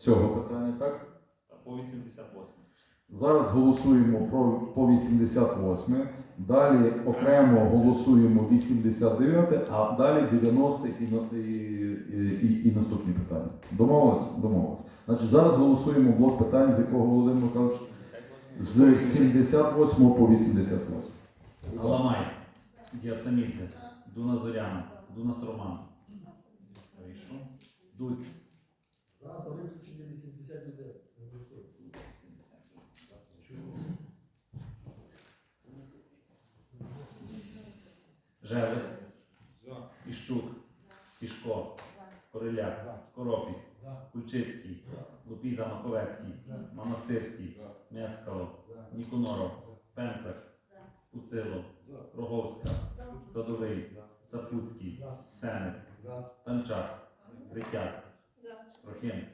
цього питання, так? По 88. Зараз голосуємо про по 88. Далі окремо голосуємо 89, а далі 90 і, і, і, і наступні питання. Домовились? Домовились. Значить, зараз голосуємо блок питань, з якого Володимир Михайлович з 78 по 88. Аламай, Ясамідзе, Дуна Зоряна, Дунас Роман. Дуць. Зараз на виписці 80 людей. голосують. Жевих. Іщук. Ішко. Короляк. Коропіс. Кульчицький. Лупіза Маковецький. Монастирський. Мескало. Ніконоров. Пенцак. Уцило. Роговська. Садовий. Сапуцький. Сенек. Танчак. Ритяк. Трохим.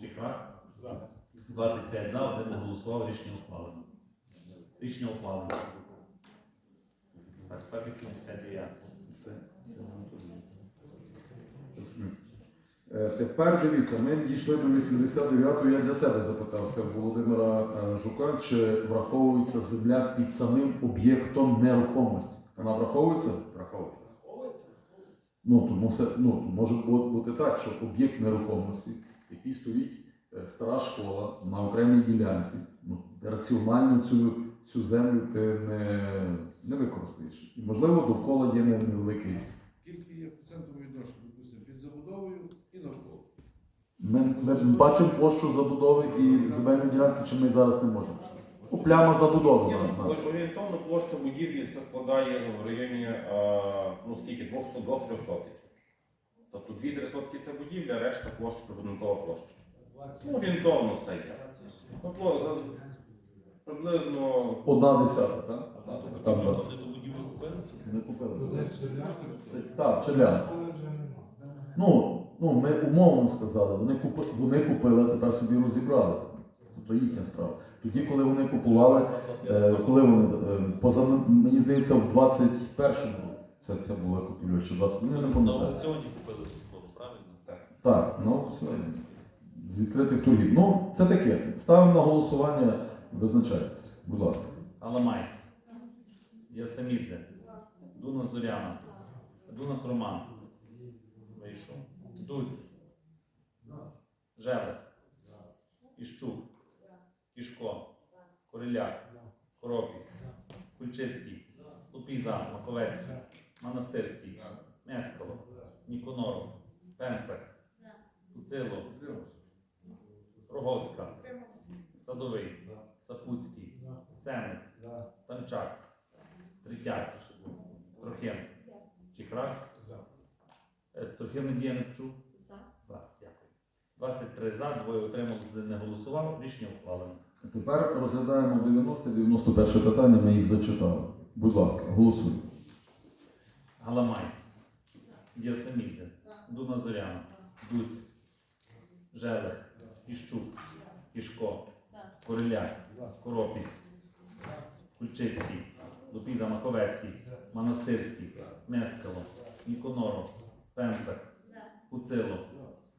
Чихрак. 25 за, один не голосував, рішення ухвалено. Рішення ухвалено. Так, тепер 89. Це, це нам тут. Е, Тепер дивіться, ми дійшли до 89-го. Я для себе запитався Володимира е, Жука, чи враховується земля під самим об'єктом нерухомості. Вона враховується? Враховується. Ну, тому все, ну, може бути так, що об'єкт нерухомості, який стоїть е, стара школа на окремій ділянці, ну, раціонально цю, цю землю ти не, не використаєш. І, можливо, довкола є не- невеликий. Скільки є центру відношення, допустимо, під забудовою і навколо. Ми, ми бачимо площу забудови і земельну ділянку, чи ми зараз не можемо. Ну, пляма забудови. Ні, на- ну, на. Орієнтовно площа будівлі все складає ну, в районі ну, скільки, 200-300 сотень. Тобто 2-3 сотки це будівля, решта площа прибудинкова площа. Ну, орієнтовно все є. Ну, за, приблизно Одна десята, так? Там купили? Не купили. Це, так, челян. Ну, ну, ми умовно сказали, вони, купи, вони купили, а тепер собі розібрали. Тобто їхня справа. Тоді, коли вони купували, е, коли вони, е, поза, мені здається, в 21-му році це, це була купівля, чи 20, ну, я не На аукціоні купили ту школу, правильно? Так, ну, сьогодні. З відкритих торгів. Ну, це таке. Ставимо на голосування, визначайтеся. Будь ласка. Аламай. Ясамідзе. Дуна Зоряна. Дунас Роман. Вийшов. Дуць. Жевих. Іщук. Ішко. Короляк. Коропіс. Кульчицький. Лупіза. Маковецький. Монастирський. Мескало. Ніконоров. Пенцак. Туцило. Роговська. Садовий. Сапуцький. Сенник. Танчак. Третяк. Трохим. Чихрак. Е, Трохим Надія не вчув. За. Дякую. 23 за, двоє отримав, не голосував. Рішення ухвалено. Тепер розглядаємо 90-91 питання, ми їх зачитали. Будь ласка, голосуємо. Галамай. Ясамідзе. Дуна Зоряна. Дуць. Желих. Іщук. Ішко. Короляк. Коропіс. Кульчицький. Лупіза Маковецький. Монастирський. Мескало. Ніконоров. Пенцак. Пуцило.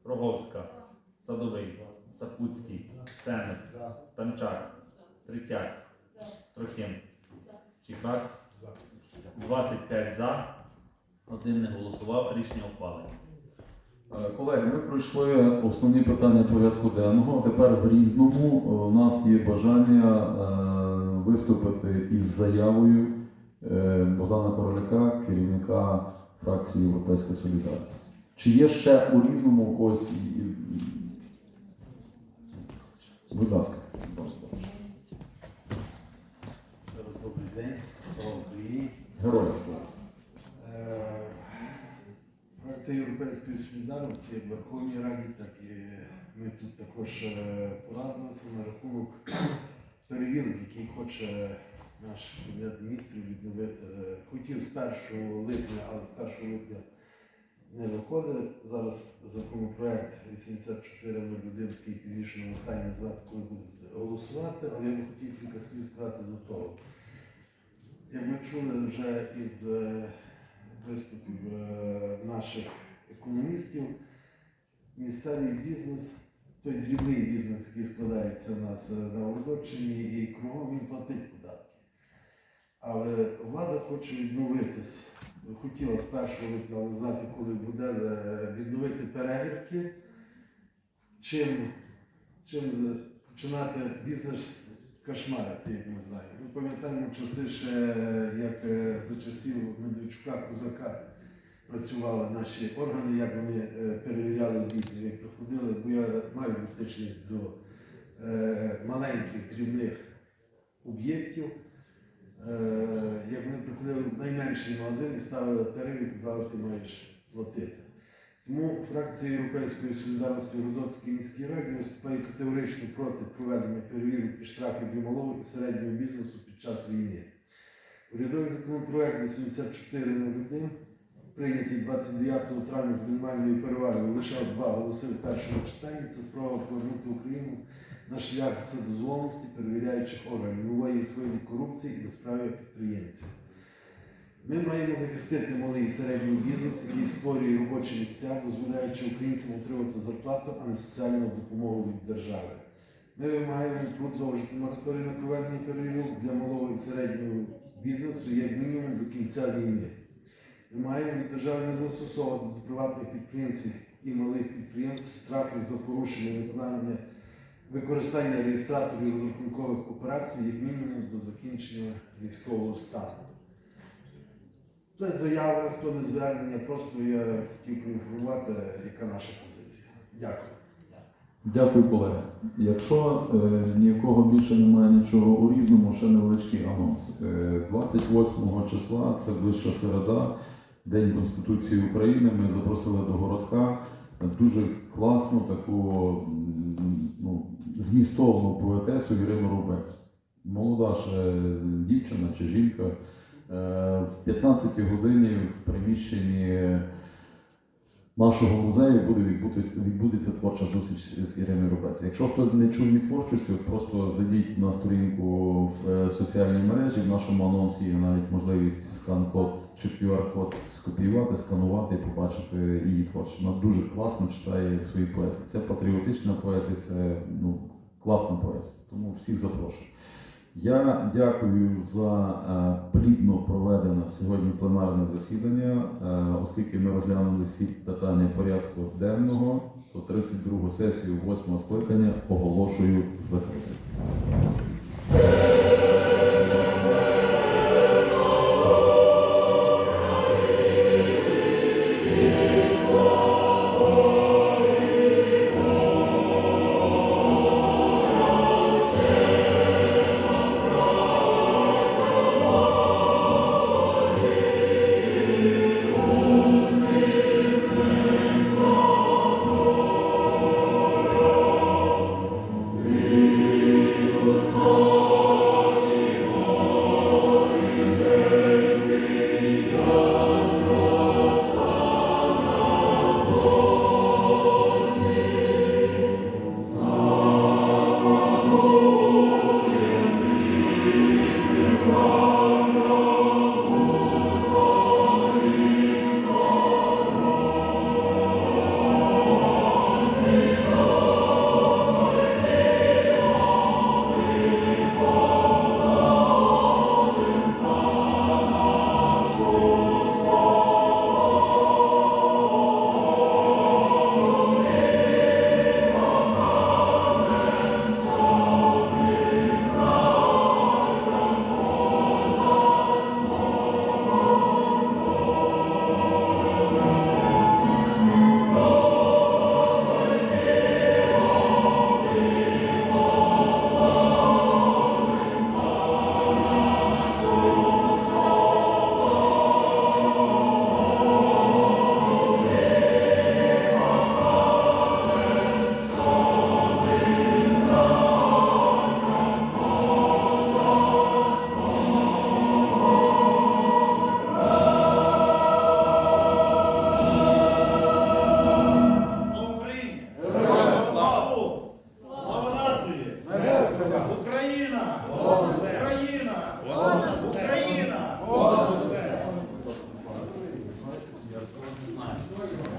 Роговська. Садовий. Сапуцький. Сенник. За. Танчак. Третяк. Трохим. Чихрак. За. 25 за. Один не голосував. Рішення ухвалено. Е, Колеги, ми пройшли основні питання порядку денного. Тепер в різному е, у нас є бажання е, виступити із заявою Богдана Короляка, керівника фракції Європейська Солідарність. Чи є ще у різному у когось? Будь ласка. Зараз добрий день, слава Україні. Героям слава. Е, Фракція Європейської солідарності в Верховній Раді, так і ми тут також е, порадилися на рахунок перевірок, які хоче наш кабінет міністрів відновити. Е, Хотів з 1 липня, але з 1 липня не виходить. Зараз законопроект 8401 такий підвішеному стані не знати, коли будуть голосувати, але я би хотів кілька слів сказати до того. Як ми чули вже із е, виступів е, наших економістів, місцевий бізнес той дрібний бізнес, який складається у нас е, на Ордочині і кругом він платить податки. Але влада хоче відновитись. Хотіла з першого липня, знати, коли буде е, відновити перевірки. Чим, чим е, починати бізнес кошмарити, як ми знаємо. Ми пам'ятаємо часи ще, як е, за часів Медведчука Козака працювали наші органи, як вони перевіряли бізнес, як приходили, бо я маю дотичність до маленьких дрібних об'єктів. Е, як вони приходили в найменший магазин і ставили тариф і казали, ти маєш платити. Тому фракція Європейської солідарності в Родоцькій міській раді виступає категорично проти проведення перевірок і штрафів для малого і середнього бізнесу під час війни. Урядовий законопроект 8401, прийнятий 29 травня з мінімальною перевагою, лише два голоси в першому читанні. Це спроба повернути Україну на шлях вседозволеності перевіряючих органів нової хвилі корупції і безправ'я підприємців. Ми маємо захистити малий і середній бізнес, який створює робочі місця, дозволяючи українцям отримати зарплату, а не соціальну допомогу від держави. Ми вимагаємо продовжити мораторій на проведення перевірок для малого і середнього бізнесу як мінімум до кінця війни. Вимагаємо від держави не застосовувати до приватних підприємців і малих підприємств штрафів за порушення виконання використання реєстраторів розрахункових операцій як мінімум до закінчення військового стану. Це заява, то не звернення, просто я хотів проінформувати, яка наша позиція. Дякую. Дякую, колеги. Якщо е, ніякого більше немає нічого у різному, ще невеличкий анонс. Е, 28 числа, це ближча середа, День Конституції України. Ми запросили до городка дуже класну таку ну, змістовну поетесу Ірину Рубець. Молода ще дівчина чи жінка. Е, В 15 годині в приміщенні нашого музею буде відбутися, відбудеться творча зустріч з Іриною Рубець. Якщо хтось не чув її творчості, просто зайдіть на сторінку в е, соціальній мережі. В нашому анонсі є навіть можливість скан-код чи QR-код скопіювати, сканувати і побачити її творчість. Вона дуже класно читає свої поезії. Це патріотична поезія, це ну, класна поезія. Тому всіх запрошую. Я дякую за е, плідно проведене сьогодні пленарне засідання. Е, оскільки ми розглянули всі питання порядку денного, то 32 сесію 8 скликання оголошую закритою.